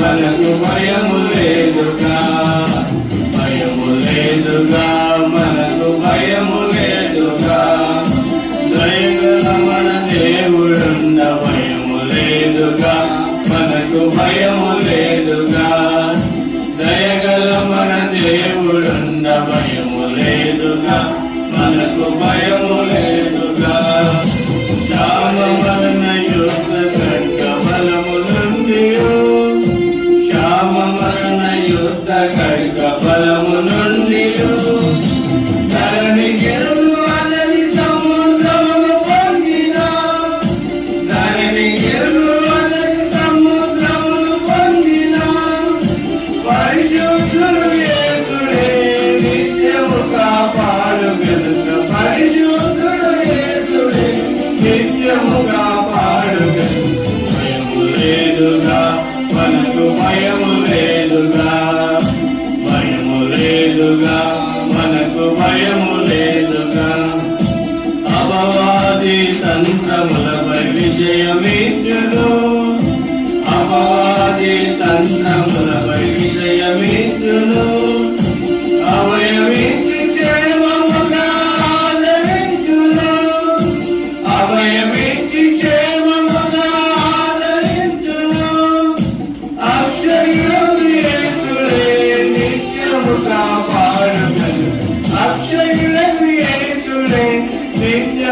మనకు భయము లేదుగా. భయము లేదుగా మనకు భయము లేదుగా. దయగల మన దేవుడున్న భయము లేదుగా మనకు భయము లేదుగా. దయగల మన దేవుడున్న భయము లేదుగా మనకు భయము లేదుగా. దాన యుద్ధ తంత్రములపై విజయమిచ్చును అపవాది తంత్రములపై విజయమిచ్చును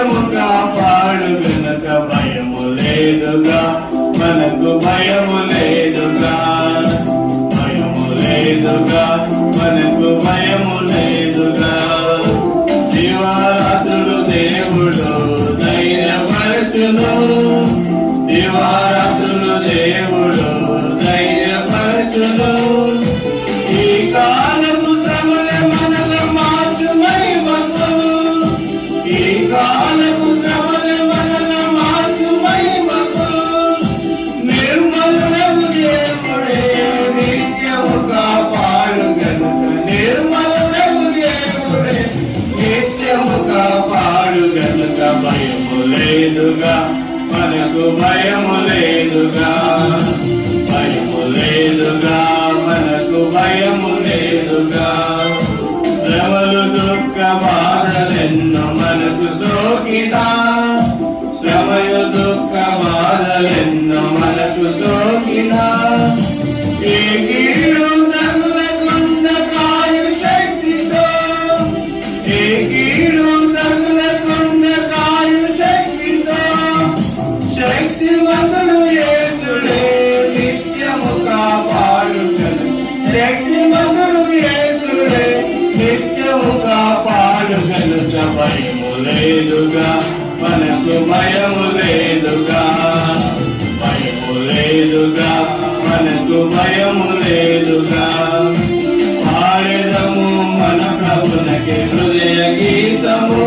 నిత్యము కాపాడు గనక భయము లేదుగా. మనకు భయము లేదుగా. భయము లేదుగా. మనకు భయము లేదుగా. దివారాత్రుడు దేవుడు ధైర్యపరచును. లేదుగా మనకు భయము లేదుగా. శక్తివంతుడు యేసుడే నిత్యము కాపాడుగను భయము లేదుగా మనకు భయము లేదుగా భయము లేదుగా మనకు భయము లేదుగా పాడెదము మన ప్రభునకి హృదయ గీతము.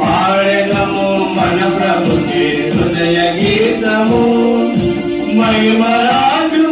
పాడెదము మన ప్రభుకి హృదయ గీతము. మహిమరాజు